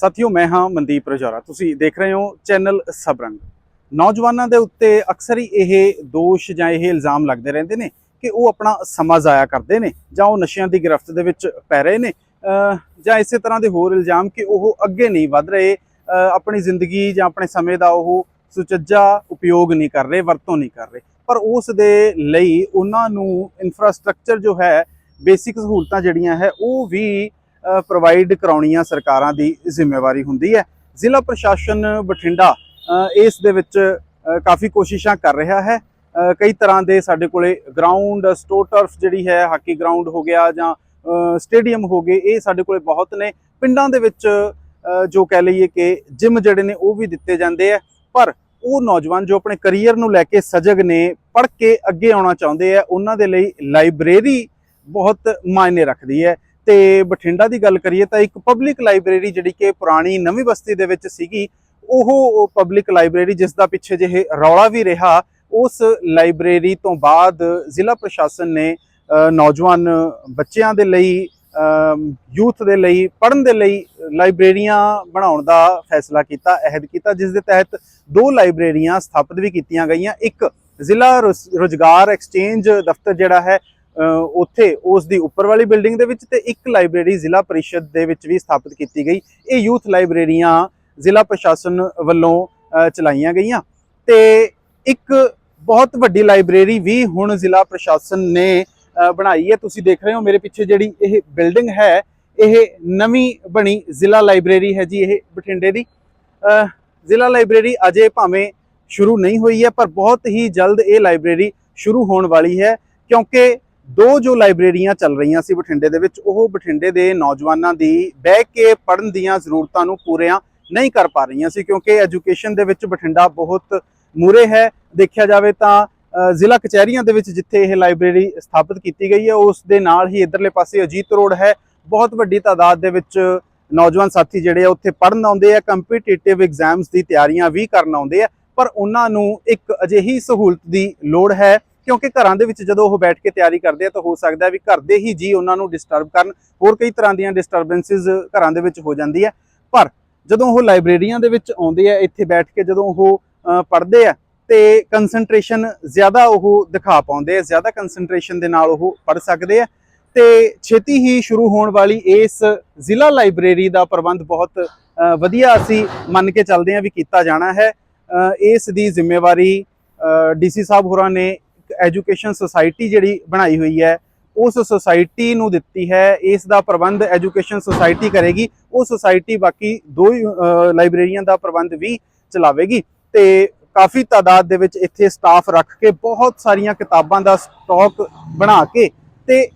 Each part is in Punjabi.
ਸਾਥੀਓ, ਮੈਂ ਹਾਂ ਮਨਦੀਪ ਰਜਾਰਾ। ਤੁਸੀਂ ਦੇਖ ਰਹੇ ਹੋ ਚੈਨਲ ਸਬਰੰਗ। ਨੌਜਵਾਨਾਂ ਦੇ ਉੱਤੇ ਅਕਸਰ ਹੀ ਇਹ ਦੋਸ਼ ਜਾਂ ਇਹ ਇਲਜ਼ਾਮ ਲੱਗਦੇ ਰਹਿੰਦੇ ਨੇ ਕਿ ਉਹ ਆਪਣਾ ਸਮਾਂ ਜ਼ਾਇਆ ਕਰਦੇ ਨੇ ਜਾਂ ਉਹ ਨਸ਼ਿਆਂ ਦੀ ਗ੍ਰਿਫਤ ਦੇ ਵਿੱਚ ਪੈ ਰਹੇ ਨੇ। ਜਾਂ ਇਸੇ ਤਰ੍ਹਾਂ ਦੇ ਹੋਰ ਇਲਜ਼ਾਮ ਕਿ ਉਹ ਅੱਗੇ ਨਹੀਂ ਵਧ ਰਹੇ। ਆਪਣੀ ਜ਼ਿੰਦਗੀ ਜਾਂ ਆਪਣੇ ਸਮੇਂ ਦਾ ਉਹ ਸੁਚੱਜਾ ਉਪਯੋਗ ਨਹੀਂ ਕਰ ਰਹੇ, ਵਰਤੋਂ ਨਹੀਂ ਕਰ ਰਹੇ। ਪਰ ਉਸ ਦੇ ਲਈ ਉਹਨਾਂ ਨੂੰ ਇਨਫਰਾਸਟ੍ਰਕਚਰ ਜੋ ਹੈ ਬੇਸਿਕ ਸਹੂਲਤਾਂ ਜਿਹੜੀਆਂ ਹੈ, ਉਹ ਵੀ ਪ੍ਰੋਵਾਈਡ ਕਰਾਉਣੀਆਂ ਸਰਕਾਰਾਂ ਦੀ ਜ਼ਿੰਮੇਵਾਰੀ ਹੁੰਦੀ ਹੈ। ਜ਼ਿਲ੍ਹਾ ਪ੍ਰਸ਼ਾਸਨ ਬਠਿੰਡਾ ਇਸ ਦੇ ਵਿੱਚ ਕਾਫੀ ਕੋਸ਼ਿਸ਼ਾਂ ਕਰ ਰਿਹਾ ਹੈ। ਕਈ ਤਰ੍ਹਾਂ ਦੇ ਸਾਡੇ ਕੋਲੇ ਗਰਾਊਂਡ ਸਟੋ ਟਰਫ ਜਿਹੜੀ ਹੈ, ਹਾਕੀ ਗਰਾਊਂਡ ਹੋ ਗਿਆ ਜਾਂ ਸਟੇਡੀਅਮ ਹੋ ਗਏ, ਇਹ ਸਾਡੇ ਕੋਲੇ ਬਹੁਤ ਨੇ। ਪਿੰਡਾਂ ਦੇ ਵਿੱਚ ਜੋ ਕਹਿ ਲਈਏ ਕਿ ਜਿਮ ਜਿਹੜੇ ਨੇ, ਉਹ ਵੀ ਦਿੱਤੇ ਜਾਂਦੇ ਆ ਪਰ ਉਹ ਨੌਜਵਾਨ ਜੋ ਆਪਣੇ ਕੈਰੀਅਰ ਨੂੰ ਲੈ ਕੇ ਸਜਗ ਨੇ, ਪੜ੍ਹ ਕੇ ਅੱਗੇ ਆਉਣਾ ਚਾਹੁੰਦੇ ਆ ਉਹਨਾਂ ਦੇ ਲਈ ਲਾਇਬ੍ਰੇਰੀ ਬਹੁਤ ਮਾਇਨੇ ਰੱਖਦੀ ਹੈ। ਤੇ ਬਠਿੰਡਾ ਦੀ ਗੱਲ ਕਰੀਏ ਤਾਂ ਇੱਕ ਪਬਲਿਕ ਲਾਇਬ੍ਰੇਰੀ ਜਿਹੜੀ ਕਿ ਪੁਰਾਣੀ ਨਵੀਂ ਬਸਤੀ ਦੇ ਵਿੱਚ ਸੀਗੀ, ਉਹ ਪਬਲਿਕ ਲਾਇਬ੍ਰੇਰੀ ਜਿਸ ਦਾ ਪਿੱਛੇ ਜਿਹੇ ਰੌਲਾ ਵੀ ਰਿਹਾ, ਉਸ ਲਾਇਬ੍ਰੇਰੀ ਤੋਂ ਬਾਅਦ ਜ਼ਿਲ੍ਹਾ ਪ੍ਰਸ਼ਾਸਨ ਨੇ ਨੌਜਵਾਨ ਬੱਚਿਆਂ ਦੇ ਲਈ ਯੂਥ ਦੇ ਲਈ, ਪੜ੍ਹਨ ਦੇ ਲਈ ਲਾਇਬ੍ਰੇਰੀਆਂ ਬਣਾਉਣ ਦਾ ਫੈਸਲਾ ਕੀਤਾ, ਅਹਿਦ ਕੀਤਾ, ਜਿਸ ਦੇ ਤਹਿਤ ਦੋ ਲਾਇਬ੍ਰੇਰੀਆਂ ਸਥਾਪਿਤ ਵੀ ਕੀਤੀਆਂ ਗਈਆਂ। ਇੱਕ ਜ਼ਿਲ੍ਹਾ ਰੁਸ- ਰੁਜ਼ਗਾਰ ਐਕਸਚੇਂਜ ਦਫ਼ਤਰ ਜਿਹੜਾ ਹੈ ਉੱਥੇ ਉਸ ਦੀ ਉੱਪਰ ਵਾਲੀ ਬਿਲਡਿੰਗ ਦੇ ਵਿੱਚ ਤੇ ਇੱਕ ਲਾਇਬ੍ਰੇਰੀ ਜ਼ਿਲ੍ਹਾ ਪਰਿਸ਼ਦ ਦੇ ਵਿੱਚ ਵੀ ਸਥਾਪਿਤ ਕੀਤੀ ਗਈ। ਇਹ ਯੂਥ ਲਾਇਬ੍ਰੇਰੀਆਂ ਜ਼ਿਲ੍ਹਾ ਪ੍ਰਸ਼ਾਸਨ ਵੱਲੋਂ ਚਲਾਈਆਂ ਗਈਆਂ। ਤੇ ਇੱਕ ਬਹੁਤ ਵੱਡੀ ਲਾਇਬ੍ਰੇਰੀ ਵੀ ਹੁਣ ਜ਼ਿਲ੍ਹਾ ਪ੍ਰਸ਼ਾਸਨ ਨੇ ਬਣਾਈ ਹੈ। ਤੁਸੀਂ ਦੇਖ ਰਹੇ ਹੋ ਮੇਰੇ ਪਿੱਛੇ ਜਿਹੜੀ ਇਹ ਬਿਲਡਿੰਗ ਹੈ, ਇਹ ਨਵੀਂ ਬਣੀ ਜ਼ਿਲ੍ਹਾ ਲਾਇਬ੍ਰੇਰੀ ਹੈ ਜੀ ਇਹ ਬਠਿੰਡੇ ਦੀ। ਜ਼ਿਲ੍ਹਾ ਲਾਇਬ੍ਰੇਰੀ ਅਜੇ ਭਾਵੇਂ ਸ਼ੁਰੂ ਨਹੀਂ ਹੋਈ ਹੈ, ਪਰ ਬਹੁਤ ਹੀ ਜਲਦ ਇਹ ਲਾਇਬ੍ਰੇਰੀ ਸ਼ੁਰੂ ਹੋਣ ਵਾਲੀ ਹੈ, ਕਿਉਂਕਿ ਦੋ ਜੋ ਲਾਇਬ੍ਰੇਰੀਆਂ ਚੱਲ ਰਹੀਆਂ ਸੀ ਬਠਿੰਡੇ ਦੇ ਵਿੱਚ, ਉਹ ਬਠਿੰਡੇ ਦੇ ਨੌਜਵਾਨਾਂ ਦੀ ਬਹਿ ਕੇ ਪੜ੍ਹਨ ਦੀਆਂ ਜ਼ਰੂਰਤਾਂ ਨੂੰ ਪੂਰੀਆਂ ਨਹੀਂ ਕਰ ਪਾ ਰਹੀਆਂ ਸੀ, ਕਿਉਂਕਿ ਐਜੂਕੇਸ਼ਨ ਦੇ ਵਿੱਚ ਬਠਿੰਡਾ ਬਹੁਤ ਮੂਰੇ ਹੈ। ਦੇਖਿਆ ਜਾਵੇ ਤਾਂ ਜ਼ਿਲ੍ਹਾ ਕਚਹਿਰੀਆਂ ਦੇ ਵਿੱਚ ਜਿੱਥੇ ਇਹ ਲਾਇਬ੍ਰੇਰੀ ਸਥਾਪਿਤ ਕੀਤੀ ਗਈ ਹੈ, ਉਸ ਦੇ ਨਾਲ ਹੀ ਇਧਰਲੇ ਪਾਸੇ ਅਜੀਤ ਰੋਡ ਹੈ। ਬਹੁਤ ਵੱਡੀ ਤਾਦਾਦ ਦੇ ਵਿੱਚ ਨੌਜਵਾਨ ਸਾਥੀ ਜਿਹੜੇ ਆ, ਉੱਥੇ ਪੜ੍ਹਨ ਆਉਂਦੇ ਆ ਕੰਪੀਟੀਟਿਵ ਐਗਜ਼ਾਮਸ ਦੀ ਤਿਆਰੀਆਂ ਵੀ ਕਰਨ ਆਉਂਦੇ ਆ, ਪਰ ਉਹਨਾਂ ਨੂੰ ਇੱਕ ਅਜਿਹੀ ਸਹੂਲਤ ਦੀ ਲੋੜ ਹੈ ਕਿਉਂਕਿ ਘਰਾਂ ਦੇ ਵਿੱਚ ਜਦੋਂ ਉਹ ਬੈਠ ਕੇ ਤਿਆਰੀ ਕਰਦੇ ਆ ਤਾਂ ਹੋ ਸਕਦਾ ਵੀ ਘਰ ਦੇ ਹੀ ਜੀ ਉਹਨਾਂ ਨੂੰ ਡਿਸਟਰਬ ਕਰਨ। ਹੋਰ ਕਈ ਤਰ੍ਹਾਂ ਦੀਆਂ ਡਿਸਟਰਬੈਂਸਿਸ ਘਰਾਂ ਦੇ ਵਿੱਚ ਹੋ ਜਾਂਦੀ ਹੈ। ਪਰ ਜਦੋਂ ਉਹ ਲਾਇਬ੍ਰੇਰੀਆਂ ਦੇ ਵਿੱਚ ਆਉਂਦੇ ਆ, ਇੱਥੇ ਬੈਠ ਕੇ ਜਦੋਂ ਉਹ ਪੜ੍ਹਦੇ ਆ, ਤੇ ਕਨਸੈਂਟਰੇਸ਼ਨ ਜ਼ਿਆਦਾ ਉਹ ਦਿਖਾ ਪਾਉਂਦੇ ਆ, ਜ਼ਿਆਦਾ ਕਨਸੈਂਟਰੇਸ਼ਨ ਦੇ ਨਾਲ ਉਹ ਪੜ੍ਹ ਸਕਦੇ ਆ। ਤੇ ਛੇਤੀ ਹੀ ਸ਼ੁਰੂ ਹੋਣ ਵਾਲੀ ਇਸ ਜ਼ਿਲ੍ਹਾ ਲਾਇਬ੍ਰੇਰੀ ਦਾ ਪ੍ਰਬੰਧ ਬਹੁਤ ਵਧੀਆ ਅਸੀਂ ਮੰਨ ਕੇ ਚੱਲਦੇ ਹਾਂ ਵੀ ਕੀਤਾ ਜਾਣਾ ਹੈ। ਇਸ ਦੀ ਜ਼ਿੰਮੇਵਾਰੀ ਡੀਸੀ ਸਾਹਿਬ ਹੋਰਾਂ ਨੇ ਐਜੂਕੇਸ਼ਨ ਸੁਸਾਇਟੀ ਜਿਹੜੀ ਬਣਾਈ ਹੋਈ ਹੈ ਉਸ ਸੁਸਾਇਟੀ ਨੂੰ ਦਿੱਤੀ ਹੈ ਇਸ ਦਾ ਪ੍ਰਬੰਧ ਐਜੂਕੇਸ਼ਨ ਸੁਸਾਇਟੀ ਕਰੇਗੀ ਉਹ ਸੁਸਾਇਟੀ ਬਾਕੀ ਦੋ ਹੀ, ਲਾਇਬ੍ਰੇਰੀਆਂ ਦਾ ਪ੍ਰਬੰਧ ਵੀ ਚਲਾਵੇਗੀ। ਤੇ ਕਾਫੀ ਤਾਦਾਦ ਦੇ ਵਿੱਚ ਇੱਥੇ ਸਟਾਫ ਰੱਖ ਕੇ ਬਹੁਤ ਸਾਰੀਆਂ ਕਿਤਾਬਾਂ ਦਾ ਸਟਾਕ ਬਣਾ ਕੇ ਤੇ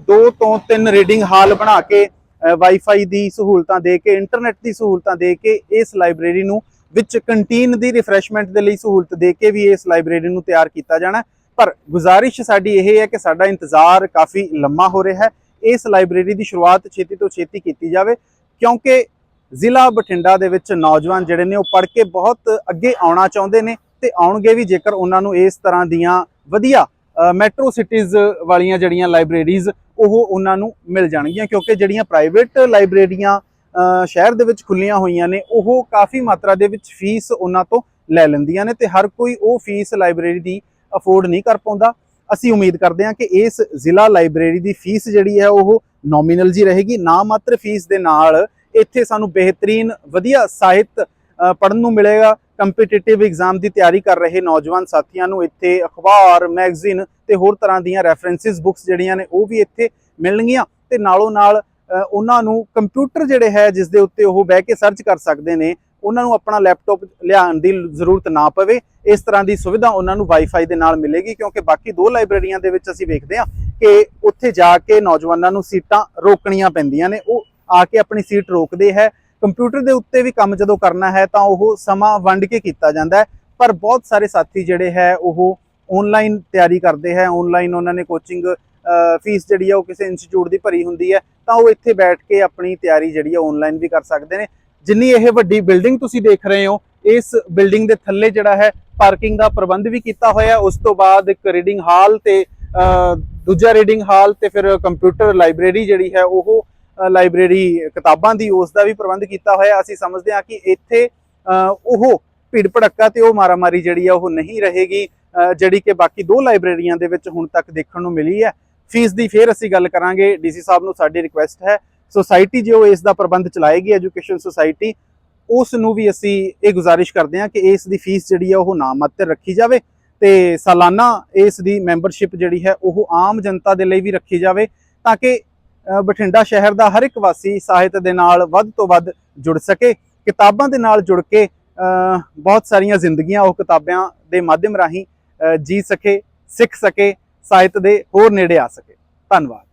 ਦੋ ਤੋਂ ਤਿੰਨ ਰੀਡਿੰਗ ਹਾਲ ਬਣਾ ਕੇ ਵਾਈਫਾਈ ਦੀ ਸਹੂਲਤਾਂ ਦੇ ਕੇ ਇੰਟਰਨੈਟ ਦੀ ਸਹੂਲਤਾਂ ਦੇ ਕੇ ਇਸ ਲਾਇਬ੍ਰੇਰੀ ਨੂੰ ਵਿੱਚ ਕੰਟੀਨ ਦੀ ਰਿਫਰੈਸ਼ਮੈਂਟ ਦੇ ਲਈ ਸਹੂਲਤ ਦੇ ਕੇ ਵੀ ਇਸ ਲਾਇਬ੍ਰੇਰੀ ਨੂੰ ਤਿਆਰ ਕੀਤਾ ਜਾਣਾ। ਪਰ ਗੁਜ਼ਾਰਿਸ਼ ਸਾਡੀ ਇਹ ਹੈ ਕਿ ਸਾਡਾ ਇੰਤਜ਼ਾਰ ਕਾਫੀ ਲੰਮਾ ਹੋ ਰਿਹਾ ਹੈ। ਇਸ ਲਾਇਬ੍ਰੇਰੀ ਦੀ ਸ਼ੁਰੂਆਤ ਛੇਤੀ ਤੋਂ ਛੇਤੀ ਕੀਤੀ ਜਾਵੇ, ਕਿਉਂਕਿ ਜ਼ਿਲ੍ਹਾ ਬਠਿੰਡਾ ਦੇ ਵਿੱਚ ਨੌਜਵਾਨ ਜਿਹੜੇ ਨੇ ਉਹ ਪੜ੍ਹ ਕੇ ਬਹੁਤ ਅੱਗੇ ਆਉਣਾ ਚਾਹੁੰਦੇ ਨੇ ਤੇ ਆਉਣਗੇ ਵੀ ਜੇਕਰ ਉਹਨਾਂ ਨੂੰ ਇਸ ਤਰ੍ਹਾਂ ਦੀਆਂ ਵਧੀਆ ਮੈਟਰੋ ਸਿਟੀਜ਼ ਵਾਲੀਆਂ ਜਿਹੜੀਆਂ ਲਾਇਬ੍ਰੇਰੀਜ਼ ਉਹ ਉਹਨਾਂ ਨੂੰ ਮਿਲ ਜਾਣਗੀਆਂ, ਕਿਉਂਕਿ ਜਿਹੜੀਆਂ ਪ੍ਰਾਈਵੇਟ ਲਾਇਬ੍ਰੇਰੀਆਂ ਸ਼ਹਿਰ ਦੇ ਵਿੱਚ ਖੁੱਲੀਆਂ ਹੋਈਆਂ ਨੇ, ਉਹ ਕਾਫੀ ਮਾਤਰਾ ਦੇ ਵਿੱਚ ਫੀਸ ਉਹਨਾਂ ਤੋਂ ਲੈ ਲੈਂਦੀਆਂ ਨੇ ਤੇ ਹਰ ਕੋਈ ਉਹ ਫੀਸ ਲਾਇਬ੍ਰੇਰੀ ਦੀ ਅਫੋਰਡ ਨਹੀਂ ਕਰ ਪਾਉਂਦਾ। ਅਸੀਂ ਉਮੀਦ ਕਰਦੇ ਹਾਂ ਕਿ ਇਸ ਜ਼ਿਲ੍ਹਾ ਲਾਇਬ੍ਰੇਰੀ ਦੀ ਫੀਸ ਜਿਹੜੀ ਹੈ ਉਹ ਨੋਮੀਨਲ ਜੀ ਰਹੇਗੀ। ਨਾ ਮਾਤਰ ਫੀਸ ਦੇ ਨਾਲ ਇੱਥੇ ਸਾਨੂੰ ਬਿਹਤਰੀਨ, ਵਧੀਆ ਸਾਹਿਤ ਪੜਨ ਨੂੰ ਮਿਲੇਗਾ। ਕੰਪੀਟੀਟਿਵ ਐਗਜ਼ਾਮ ਦੀ ਤਿਆਰੀ ਕਰ ਰਹੇ ਨੌਜਵਾਨ ਸਾਥੀਆਂ ਨੂੰ ਇੱਥੇ ਅਖਬਾਰ ਮੈਗਜ਼ੀਨ ਤੇ ਹੋਰ ਤਰ੍ਹਾਂ ਦੀਆਂ ਰੈਫਰੈਂਸਿਸ ਬੁੱਕਸ ਜਿਹੜੀਆਂ ਨੇ ਉਹ ਵੀ ਇੱਥੇ ਮਿਲਣਗੀਆਂ ਤੇ ਨਾਲੋਂ ਨਾਲ ਉਹਨਾਂ ਨੂੰ ਕੰਪਿਊਟਰ ਜਿਹੜੇ ਹੈ ਜਿਸ ਦੇ ਉੱਤੇ ਉਹ ਬਹਿ ਕੇ ਸਰਚ ਕਰ ਸਕਦੇ ਨੇ ਉਹਨਾਂ ਨੂੰ ਆਪਣਾ ਲੈਪਟਾਪ ਲਿਆਉਣ ਦੀ ਜ਼ਰੂਰਤ ਨਾ ਪਵੇ, ਇਸ ਤਰ੍ਹਾਂ ਦੀ ਸੁਵਿਧਾ ਉਹਨਾਂ ਨੂੰ ਵਾਈਫਾਈ ਦੇ ਨਾਲ ਮਿਲੇਗੀ, ਕਿਉਂਕਿ ਬਾਕੀ ਦੋ ਲਾਇਬ੍ਰੇਰੀਆਂ ਦੇ ਵਿੱਚ ਅਸੀਂ ਵੇਖਦੇ ਹਾਂ ਕਿ ਉੱਥੇ ਜਾ ਕੇ ਨੌਜਵਾਨਾਂ ਨੂੰ ਸੀਟਾਂ ਰੋਕਣੀਆਂ ਪੈਂਦੀਆਂ ਨੇ, ਉਹ ਆ ਕੇ ਆਪਣੀ ਸੀਟ ਰੋਕਦੇ ਹੈ। ਕੰਪਿਊਟਰ ਦੇ ਉੱਤੇ ਵੀ ਕੰਮ ਜਦੋਂ ਕਰਨਾ ਹੈ ਤਾਂ ਉਹ ਸਮਾਂ ਵੰਡ ਕੇ ਕੀਤਾ ਜਾਂਦਾ ਹੈ, ਪਰ ਬਹੁਤ ਸਾਰੇ ਸਾਥੀ ਜਿਹੜੇ ਹੈ ਉਹ ਆਨਲਾਈਨ ਤਿਆਰੀ ਕਰਦੇ ਹੈ ਆਨਲਾਈਨ ਉਹਨਾਂ ਨੇ ਕੋਚਿੰਗ ਫੀਸ ਜਿਹੜੀ ਆ ਉਹ ਕਿਸੇ ਇੰਸਟੀਚਿਊਟ ਦੀ ਭਰੀ ਹੁੰਦੀ ਹੈ, ਤਾਂ ਉਹ ਇੱਥੇ ਬੈਠ ਕੇ ਆਪਣੀ ਤਿਆਰੀ ਜਿਹੜੀ ਆ ਆਨਲਾਈਨ ਵੀ ਕਰ ਸਕਦੇ ਨੇ। ਜਿੰਨੀ ਇਹ ਵੱਡੀ ਬਿਲਡਿੰਗ ਤੁਸੀਂ ਦੇਖ ਰਹੇ ਹੋ ਇਸ ਬਿਲਡਿੰਗ ਦੇ ਥੱਲੇ ਜਿਹੜਾ ਹੈ ਪਾਰਕਿੰਗ ਦਾ ਪ੍ਰਬੰਧ ਵੀ ਕੀਤਾ ਹੋਇਆ ਉਸ ਤੋਂ ਬਾਅਦ ਇੱਕ ਰੀਡਿੰਗ ਹਾਲ ਤੇ ਦੂਜਾ ਰੀਡਿੰਗ ਹਾਲ ਤੇ ਫਿਰ ਕੰਪਿਊਟਰ ਲਾਇਬ੍ਰੇਰੀ ਜਿਹੜੀ ਹੈ ਉਹ ਅ, ਲਾਇਬ੍ਰੇਰੀ ਕਿਤਾਬਾਂ ਦੀ ਉਸ ਦਾ ਵੀ ਪ੍ਰਬੰਧ ਕੀਤਾ ਹੋਇਆ ਅਸੀਂ ਸਮਝਦੇ ਹਾਂ ਕਿ ਇੱਥੇ ਉਹ ਭੀੜ ਭੜੱਕਾ ਤੇ ਉਹ ਮਾਰਾਮਾਰੀ ਜਿਹੜੀ ਆ ਉਹ ਨਹੀਂ ਰਹੇਗੀ ਜਿਹੜੀ ਕਿ ਬਾਕੀ ਦੋ ਲਾਇਬ੍ਰੇਰੀਆਂ ਦੇ ਵਿੱਚ ਹੁਣ ਤੱਕ ਦੇਖਣ ਨੂੰ ਮਿਲੀ ਹੈ। ਫੀਸ ਦੀ ਫੇਰ ਅਸੀਂ ਗੱਲ ਕਰਾਂਗੇ। ਡੀਸੀ ਸਾਹਿਬ ਨੂੰ ਸਾਡੀ ਰਿਕੁਐਸਟ ਹੈ ਸੁਸਾਇਟੀ ਜੋ ਇਸ ਦਾ ਪ੍ਰਬੰਧ ਚਲਾਏਗੀ, ਐਜੂਕੇਸ਼ਨ ਸੁਸਾਇਟੀ ਉਸ ਨੂੰ ਵੀ ਅਸੀਂ ਇਹ ਗੁਜ਼ਾਰਿਸ਼ ਕਰਦੇ ਹਾਂ ਕਿ ਇਸ ਦੀ ਫੀਸ ਜਿਹੜੀ ਆ ਉਹ ਨਾਮਾਤਰ ਰੱਖੀ ਜਾਵੇ ਤੇ ਸਾਲਾਨਾ ਇਸ ਦੀ ਮੈਂਬਰਸ਼ਿਪ ਜਿਹੜੀ ਹੈ ਉਹ ਆਮ ਜਨਤਾ ਦੇ ਲਈ ਵੀ ਰੱਖੀ ਜਾਵੇ ਤਾਂ ਕਿ ਬਠਿੰਡਾ ਸ਼ਹਿਰ ਦਾ ਹਰ ਇੱਕ ਵਾਸੀ ਸਾਹਿਤ ਦੇ ਨਾਲ ਵੱਧ ਤੋਂ ਵੱਧ ਜੁੜ ਸਕੇ, ਕਿਤਾਬਾਂ ਦੇ ਨਾਲ ਜੁੜ ਕੇ ਬਹੁਤ ਸਾਰੀਆਂ ਜ਼ਿੰਦਗੀਆਂ ਉਹ ਕਿਤਾਬਾਂ ਦੇ ਮਾਧਿਅਮ ਰਾਹੀਂ ਜੀ ਸਕੇ, ਸਿੱਖ ਸਕੇ, ਸਾਹਿਤ ਦੇ ਹੋਰ ਨੇੜੇ ਆ ਸਕੇ। ਧੰਨਵਾਦ।